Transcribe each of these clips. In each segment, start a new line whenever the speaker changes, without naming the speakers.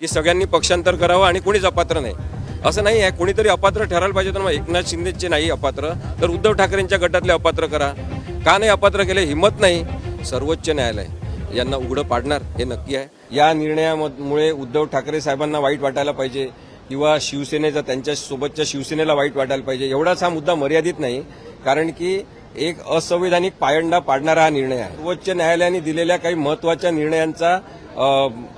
की सगळ्यांनी पक्षांतर करावं आणि कोणीच अपात्र नाही. असं नाही आहे. कोणीतरी अपात्र ठरायला पाहिजे तर मग एकनाथ शिंदेचे नाही अपात्र. तर उद्धव ठाकरेंच्या गटातले अपात्र करा. का नाही अपात्र केले? हिंमत नाही. सर्वोच्च न्यायालय यांना उघडं पाडणार हे नक्की आहे. या निर्णयामुळे उद्धव ठाकरे साहेबांना वाईट वाटायला पाहिजे. किंवा शिवसेनेचा त्यांच्यासोबतच्या शिवसेनेला वाईट वाटायला पाहिजे. एवढाच हा मुद्दा मर्यादित नाही कारण की एक असंवैधानिक पायंडा पाडणारा हा निर्णय आहे. सर्वोच्च न्यायालयाने दिलेल्या काही महत्त्वाच्या निर्णयांचा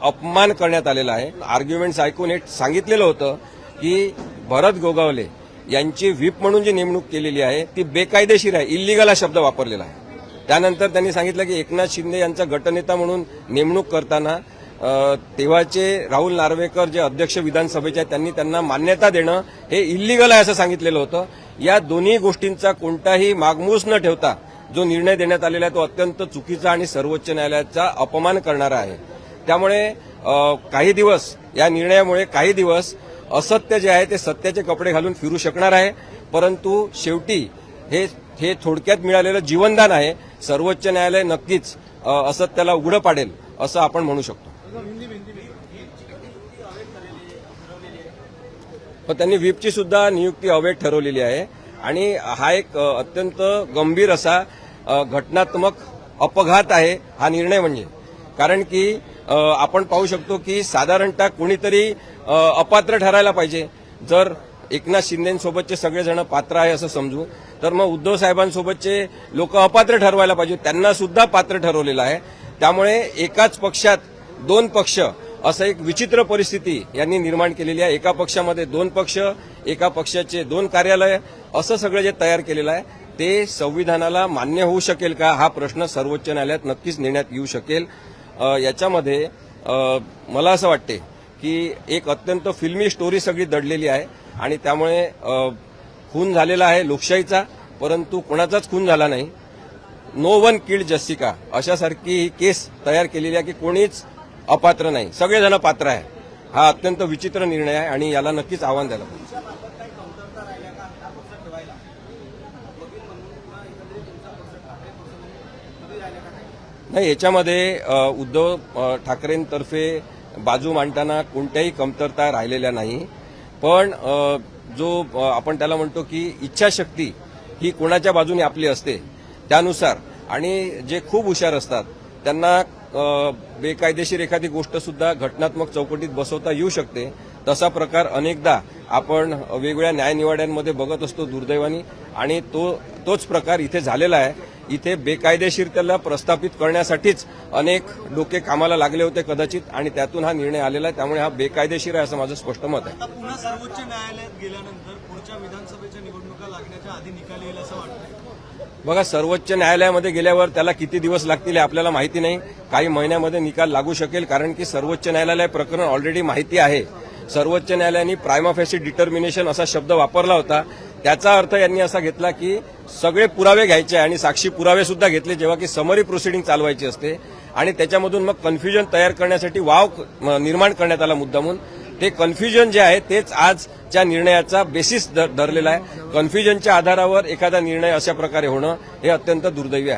अपमान करण्यात आलेला आहे. आर्ग्युमेंट्स ऐकून हे सांगितलेलं होतं की भरत गोगावले यांची व्हीप म्हणून जी नेमणूक केलेली आहे ती बेकायदेशीर आहे इल्लिगल हा शब्द वापरलेला आहे. त्यानंतर त्यांनी सांगितलं की एकनाथ शिंदे यांचा गटनेता म्हणून नेमणूक करताना तेव्हाचे राहुल नार्वेकर जे अध्यक्ष विधानसभेचे आहेत त्यांनी त्यांना मान्यता देणं हे इल्लिगल आहे असं सांगितलेलं होतं. या दोन्ही गोष्टींचा कोणताही मागमूस न ठेवता जो निर्णय देण्यात आलेला आहे तो अत्यंत चुकीचा आणि सर्वोच्च न्यायालयाचा अपमान करणारा आहे. त्यामुळे काही दिवस या निर्णयामुळे काही दिवस असत्य जे आहे ते सत्याचे कपडे घालून फिरू शकणार आहे. परंतु शेवटी हे हे थोडक्यात मिळालेलं जीवनदान आहे. सर्वोच्च न्यायालय नक्कीच असत्याला उघडं पाडेल असं आपण म्हणू शकतो. पण त्यांनी व्हीपची सुद्धा नियुक्ती अवैध ठरवलेली आहे. आणि हा एक अत्यंत गंभीर असा घटनात्मक अपघात आहे हा निर्णय म्हणजे. कारण की आपण पाहू शकतो की साधारणतः कोणीतरी अपात्र ठरायला पाहिजे. जर एकनाथ शिंदेसोबतचे सगळेजण पात्र आहे असं समजू तर मग उद्धव साहेबांसोबतचे लोक अपात्र ठरवायला पाहिजे. त्यांना सुद्धा पात्र ठरवलेलं आहे. त्यामुळे एकाच पक्षात दोन पक्ष असं एक विचित्र परिस्थिती यांनी निर्माण केलेली आहे. एका पक्षामध्ये दोन पक्ष एका पक्षाचे दोन कार्यालय असं सगळं जे तयार केलेलं आहे ते संविधानाला मान्य होऊ शकेल का? हा प्रश्न सर्वोच्च न्यायालयात नक्कीच नेण्यात येऊ शकेल. याच्यामध्ये मला असं वाटते की एक अत्यंत फिल्मी स्टोरी सगळी दडलेली आहे आणि त्यामुळे खून झालेला आहे लोकशाहीचा परंतु कोणाचाच खून झाला नाही. नो वन किल्ड जस्सिका अशासारखी ही केस तयार केलेली आहे की कोणीच अपात्र नाही. सगळेजण पात्र आहे. हा अत्यंत विचित्र निर्णय आहे आणि याला नक्कीच आव्हान द्यायला पाहिजे. नाही याच्यामध्ये उद्धव ठाकरेंतर्फे बाजू मांडताना कोणत्याही कमतरता राहिलेल्या नाही. पण जो आपण त्याला म्हणतो की इच्छाशक्ती ही कोणाच्या बाजूने आपली असते त्यानुसार. आणि जे खूप हुशार असतात त्यांना बेकायदेशीर एखादी गोष्ट सुद्धा घटनात्मक चौकटीत बसवता येऊ शकते. तसा प्रकार अनेकदा आपण वेगवेगळ्या न्यायनिवाड्यांमध्ये बघत असतो दुर्दैवानी. आणि तो तोच प्रकार इथे झालेला आहे. इथे बेकायदेशीरतेला प्रस्थापित करण्यासाठीच अनेक डोके कामाला लागले होते कदाचित आणि त्यातून हा निर्णय आलेला आहे. त्यामुळे हा बेकायदेशीर आहे असं माझं स्पष्ट मत आहे.
पुन्हा सर्वोच्च न्यायालयात गेल्यानंतर पुढच्या विधानसभेच्या निवडणुका लागण्याच्या आधी निकाल येईल असं वाटतंय.
बघा सर्वोच्च न्यायालयामध्ये गेल्यावर त्याला किती दिवस लागतील हे आपल्याला माहिती नाही. काही महिन्यामध्ये निकाल लागू शकेल कारण की सर्वोच्च न्यायालयाला प्रकरण ऑलरेडी माहिती आहे. सर्वोच्च न्यायालयाने प्रायमाफॅसी डिटर्मिनेशन असा शब्द वापरला होता. त्याचा अर्थ यांनी असा घेतला की सगळे पुरावे घ्यायचे आणि साक्षी पुरावे सुद्धा घेतले जेव्हा की समरी प्रोसिडिंग चालवायची असते. आणि त्याच्यामधून मग कन्फ्युजन तयार करण्यासाठी वाव निर्माण करण्यात आला मुद्दामून. ते कन्फ्युजन जे आहे तेच आजच्या निर्णयाचा बेसिस धरलेला आहे. कन्फ्युजनच्या आधारावर एखादा निर्णय अशा प्रकारे होणं हे अत्यंत दुर्दैवी आहे.